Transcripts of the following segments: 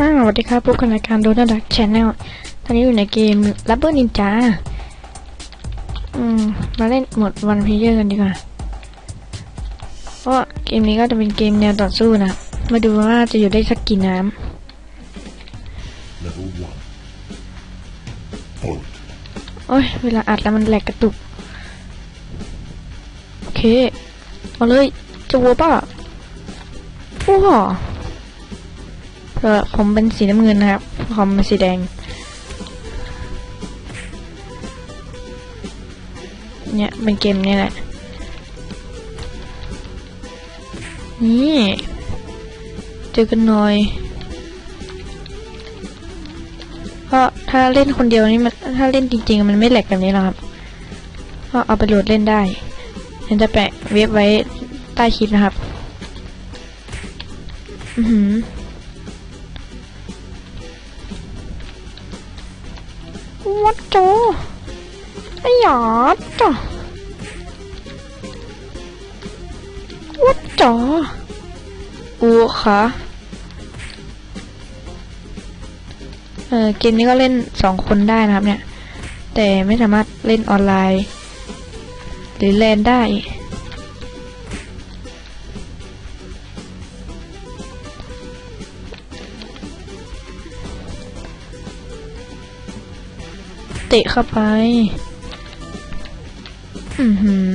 ฮ่าสวัสดีครับพบกันรายการโดนัดักชแนลตอนนี้อยู่ในเกม r ับเบิลนินจาอืม มาเล่นหมดวันพีเยอร์กันดีกว่า เพราะเกมนี้ก็จะเป็นเกมแนวต่อสู้นะ มาดูว่าจะอยู่ได้สักกี่น้ Level 1. Halt. ำโอ้ย เวลาอัดแล้วมันแหลกกระตุก โอเค เอาเลย จะวัวป่ะโอ้โห เออผมเป็นสีน้ำเงินนะครับ คอมเป็นสีแดง เนี่ยเป็นเกมเนี่ยแหละ นี่ เจอกันหน่อยเพราะถ้าเล่นคนเดียวนี่มันถ้าเล่นจริง ๆ มันไม่แหลกแบบนี้หรอกครับก็เอาไปโหลดเล่นได้ฉันจะแปะเว็บไว้ใต้คลิปนะครับ อือหือ วัดโจไอ้หยอดจ้ะวัดจออูค่ะเออเกมนี้ก็เล่นสองคนได้นะครับเนี่ย แต่ไม่สามารถเล่นออนไลน์ หรือแลนได้ เตะเข้าไปอือหือ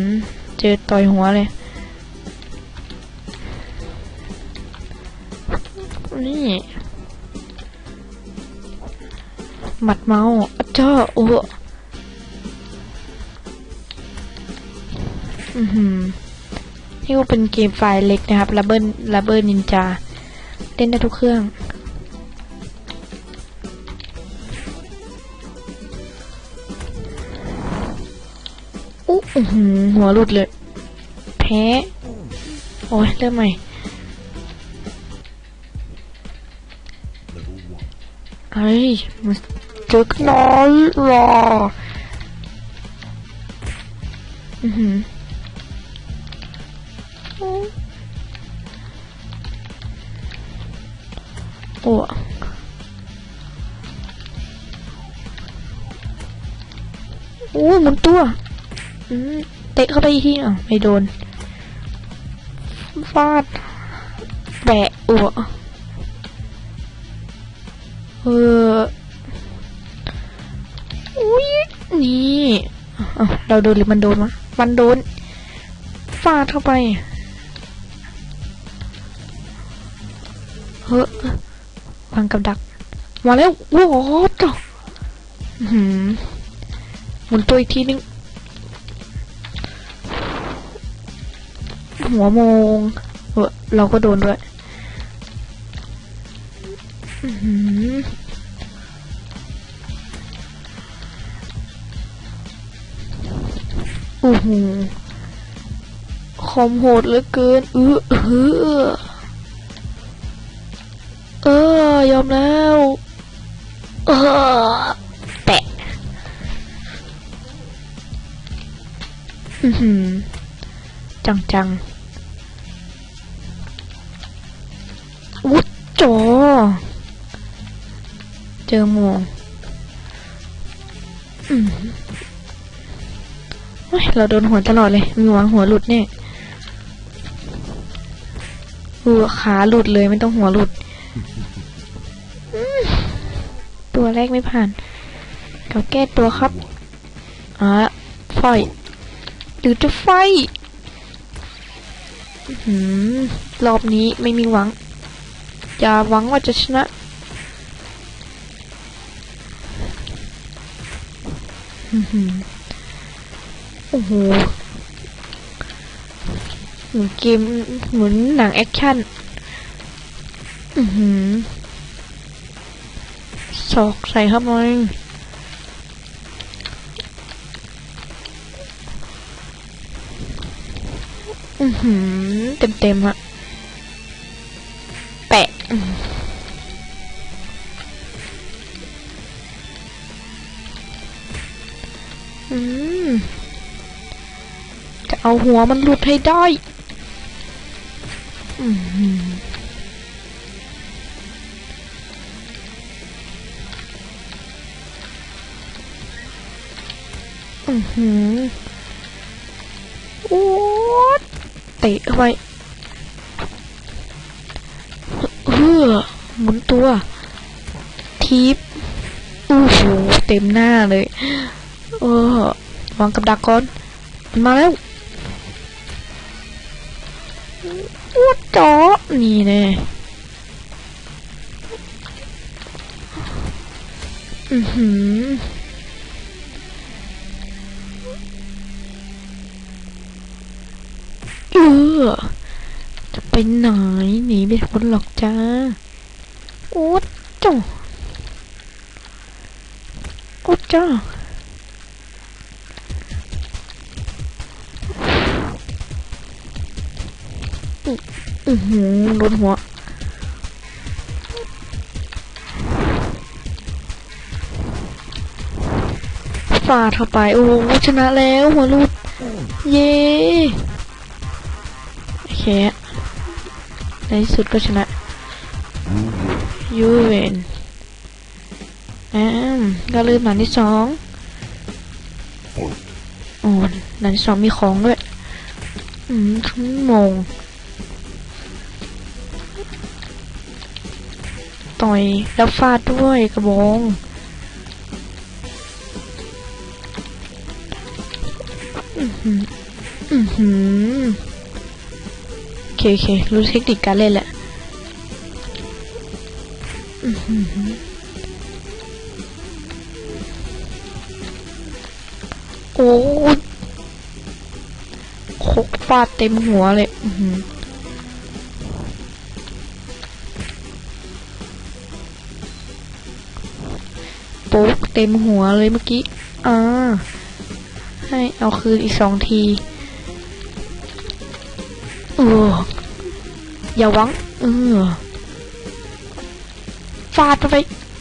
เจอต่อยหัวเลยนี่หมัดเมาส์เจ้าโอ้อือหือนี่ก็เป็นเกมไฟล์เล็กนะครับ r ับเบิล r ับเบิลนินจา เล่นได้ทุกเครื่อง อุ๊อื้หัวหลุดเลย แพ้ โอ้ยเริ่มใหม่ Level 1. เฮ้ยมาเจอกันหน้อยหรออือหือโอ้โอ้หมุนตัว เตะเข้าไปอีกทีอะไม่โดน ฟาดแบะอ้วเอออุ้ยนี่เราโดนหรือมันโดนวะมันโดน ฟาดเข้าไป เฮ้อวางกับดัก มาแล้ว โอ้โหจ้ะอื้อหืมหมุนตัวอีกทีนึง หัวโมง เราก็โดนด้วยอือหือโอ้โหคอมโหดเหลือเกินเออเออเออยอมแล้วเออแปะอือหือจังจัง จอ เจอหมวงเฮ้ยเราโดนหัวตลอดเลย มีหวังหัวหลุดเนี่ยหัวขาหลุดเลยไม่ต้องหัวหลุด ตัวแรกไม่ผ่านเขาแก้ตัวครับอะไฟหรือจะไฟหือรอบนี้ไม่มีหวัง อย่าหวังว่าจะชนะ โอ้โหเหมือนเกมเหมือนหนังแอคชั่นอือหือศอกใส่เข้าไปเต็มเต็มๆอะ จะเอาหัวมันหลุดให้ได้อืมอือหือโอ้เตะไปเฮือหมุนตัว ทีบอู้หูเต็มหน้าเลย เออวางกับดักก่อนมันมาแล้วอ้ดจอนี่แน่อือหือเออจะไปไหนหนีไม่พ้นหรอกจ้าโอ๊ตจ้าโอ๊ตจ้า อือหือโดนหัวฟาดเข้าไป โอ้ชนะแล้วหัวรุดเย้โอเคในที่สุดก็ชนะยูเวนแอมก็ลืมหนันที่สองโอ้หนันที่สองมีของด้วย อืมทั้งโมง ต่อย แล้วฟาดด้วยกระบองอือหืออือหือโอเคโอเค รู้เทคนิคการเล่นแหละอือหือโอ้ยคกฟาดเต็มหัวเลย อือหือ เต็มหัวเลยเมื่อกี้ อ่า ให้เอาคืนอีกสองทีเอออย่าหวังเออฟาดไป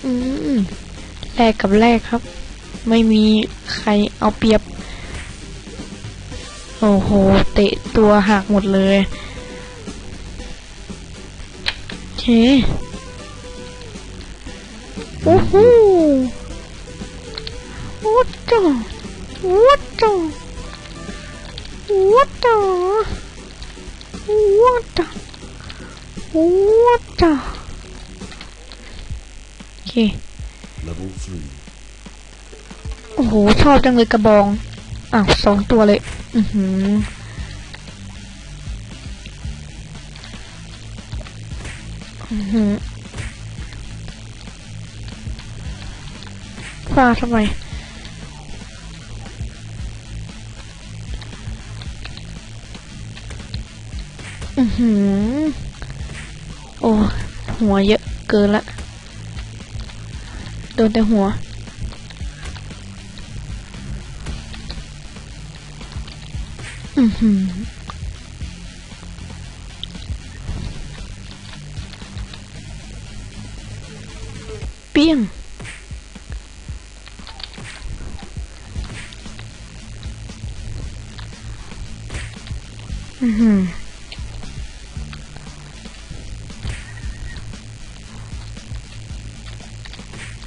อืมแลกกับแลกครับ ไม่มีใครเอาเปรียบ โอ้โห เตะตัวหักหมดเลยโอเคโอ้โห โอ้จ้าโอ้จ้าโอ้จ้าโอ้จ้าโอ้จ้าโอเค Level 3. โอ้โห ชอบจังเลยกระบอง อ้าวสองตัวเลย อือหืออือหือฟาดทำไม อือหือ โอ้ หัวเยอะเกินละ โดนแต่หัว อือหือเปี้ยง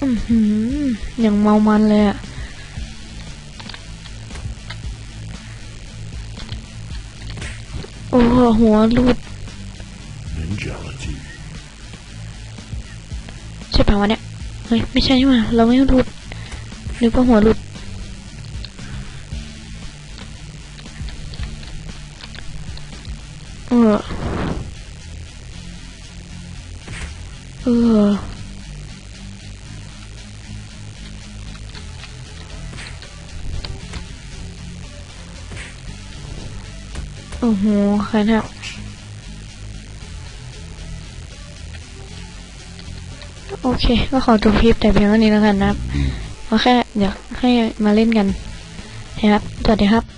อือหืออย่างเมามันเลยอะโอ้หัวหลุด Ninjality. ใช่ป่าวะเนี่ย เฮ้ย ไม่ใช่นี่หว่าเราไม่หลุดนึกว่าหัวหลุด อ้โหใครเนี่ยโอเค ก็ขอจบคลิปแต่เพียงเท่านี้แล้วกันนะครับเพราะแค่อยากให้มาเล่นกันนะครับสวัสดีครับ